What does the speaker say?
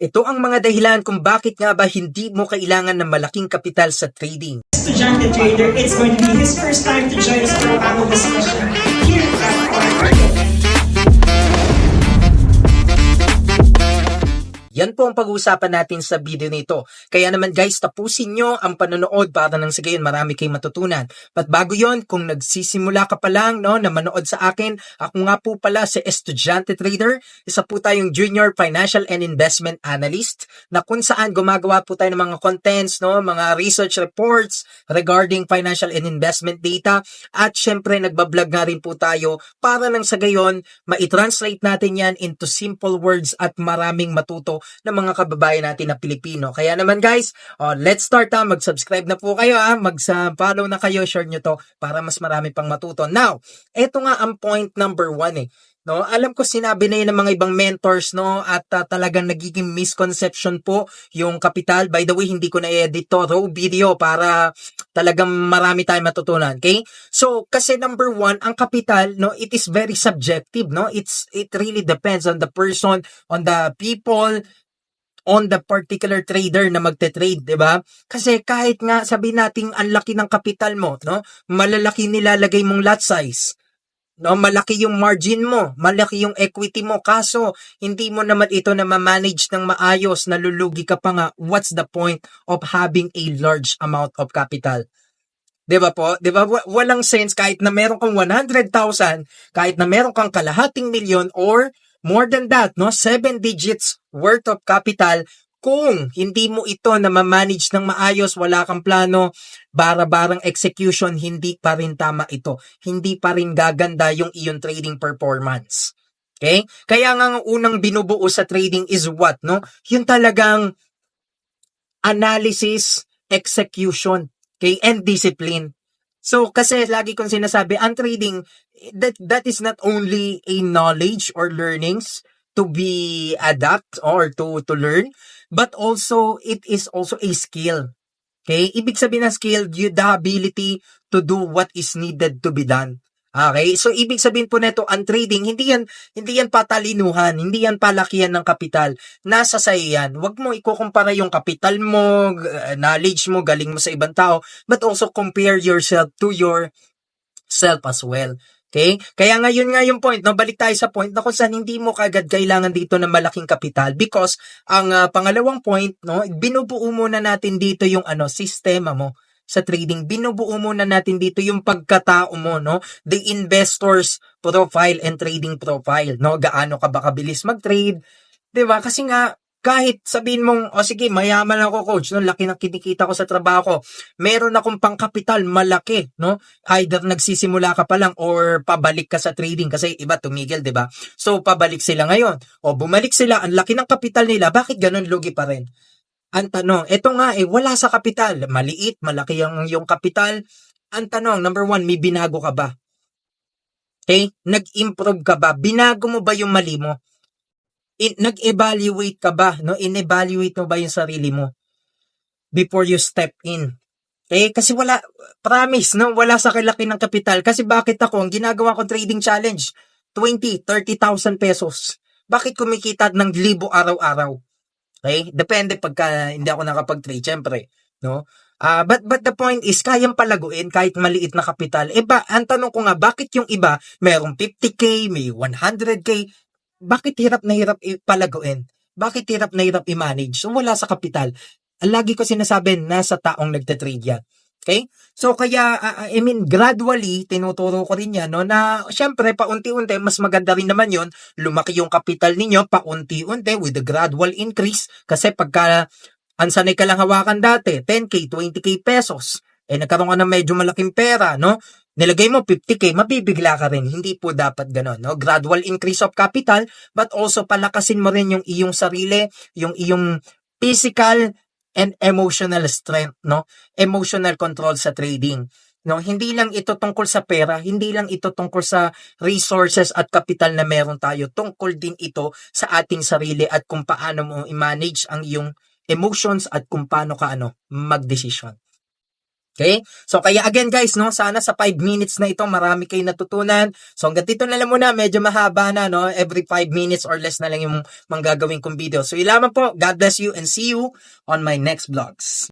Ito ang mga dahilan kung bakit nga ba hindi mo kailangan ng malaking kapital sa trading. Estudyante Trader, it's going to be his first time to join us for a panel discussion po ang pag-uusapan natin sa video nito. Kaya naman guys, tapusin nyo ang panonood para nang sa gayon marami kayong matutunan. But bago yon, kung nagsisimula ka pa lang no, na manood sa akin, ako nga po pala si Estudyante Trader. Isa po tayong Junior Financial and Investment Analyst na kung saan gumagawa po tayo ng mga contents, no, mga research reports regarding financial and investment data. At syempre, nagbablog nga rin po tayo para nang sa gayon, ma-translate natin yan into simple words at maraming matuto ng mga kababayan natin na Pilipino. Kaya naman guys, oh, let's start ha. Mag-subscribe na po kayo ha. Mag-follow na kayo. Share nyo to para mas marami pang matuto. Now, eto nga ang point number one eh. No, alam ko sinabi na yun ng mga ibang mentors no at ah, talagang nagiging misconception po yung kapital. By the way, hindi ko na edit to raw video para talagang marami tayong matutunan. Okay? So, kasi number one, ang kapital, no, it is very subjective, no? It's it really depends on the person, on the people, on the particular trader na magte-trade, 'di ba? Kasi kahit nga sabi nating ang laki ng kapital mo, no? Malalaki nilalagay mong lot size. No, malaki yung margin mo, malaki yung equity mo. Kaso, hindi mo naman ito na ma-manage ng maayos, nalulugi ka pa nga. What's the point of having a large amount of capital? 'Di ba po? 'Di ba Wa- walang sense kahit na meron kang 100,000, kahit na meron kang kalahating milyon or more than that, no? 7 digits worth of capital kung hindi mo ito na ma-manage ng maayos, wala kang plano, bara-barang execution, hindi pa rin tama ito. Hindi pa rin gaganda yung iyong trading performance. Okay? Kaya nga ang unang binubuo sa trading is what, no? Yung talagang analysis, execution, okay, and discipline. So, kasi lagi kong sinasabi, ang trading, that, that is not only a knowledge or learnings to be adapt or to, to learn, but also, it is also a skill. Okay? Ibig sabihin ng skill, you the ability to do what is needed to be done. Okay? So, ibig sabihin po nito, ang trading, hindi yan, hindi yan patalinuhan, hindi yan palakihan ng kapital. Nasa sa yan. Huwag mo ikukumpara yung kapital mo, uh, knowledge mo, galing mo sa ibang tao, but also compare yourself to your self as well. Okay? Kaya ngayon nga yung point, no? balik tayo sa point na kung saan hindi mo kagad kailangan dito ng malaking kapital because ang ah, pangalawang point, no, binubuo muna natin dito yung ano, sistema mo sa trading. Binubuo muna natin dito yung pagkatao mo, no? The investor's profile and trading profile, no? Gaano ka ba kabilis mag-trade? 'Di ba? Kasi nga kahit sabihin mong, o sige, mayaman ako coach, no? laki ng kinikita ko sa trabaho ko. Meron akong pangkapital, malaki, no? Either nagsisimula ka pa lang or pabalik ka sa trading kasi iba tumigil, di ba? So, pabalik sila ngayon. O bumalik sila, ang laki ng kapital nila, bakit ganun lugi pa rin? Ang tanong, eto nga eh, wala sa kapital. Maliit, malaki ang yung kapital. Ang tanong, number one, may binago ka ba? Okay? Nag-improve ka ba? Binago mo ba yung mali mo? In, nag-evaluate ka ba? No? In-evaluate mo ba yung sarili mo? Before you step in. Eh, kasi wala, promise, no? Wala sa kilaki ng kapital. Kasi bakit ako, ang ginagawa ko trading challenge, 20, 30,000 pesos. Bakit kumikita ng libo araw-araw? Okay? Depende pagka hindi ako nakapag-trade, syempre. No? Ah, but but the point is kayang palaguin kahit maliit na kapital. Eh ba, ang tanong ko nga bakit yung iba merong 50k, may 100k, bakit hirap na hirap ipalaguin? Bakit hirap na hirap i-manage? So wala sa kapital. Lagi ko sinasabi nasa taong nagte-trade yan. Okay? So kaya ah, I mean gradually tinuturo ko rin yan no na syempre paunti-unti mas maganda rin naman yon lumaki yung kapital ninyo paunti-unti with the gradual increase kasi pagka ang sanay ka lang hawakan dati 10k 20k pesos eh nagkaroon ka ng medyo malaking pera no nilagay mo 50k mabibigla ka rin hindi po dapat ganon no gradual increase of capital but also palakasin mo rin yung iyong sarili yung iyong physical and emotional strength, no? Emotional control sa trading. No, hindi lang ito tungkol sa pera, hindi lang ito tungkol sa resources at kapital na meron tayo. Tungkol din ito sa ating sarili at kung paano mo i-manage ang iyong emotions at kung paano ka ano, mag-decision. Okay? So, kaya again guys, no, sana sa 5 minutes na ito, marami kayo natutunan. So, hanggang dito na lang muna, medyo mahaba na, no? Every 5 minutes or less na lang yung manggagawin kong video. So, yun lamang po. God bless you and see you on my next vlogs.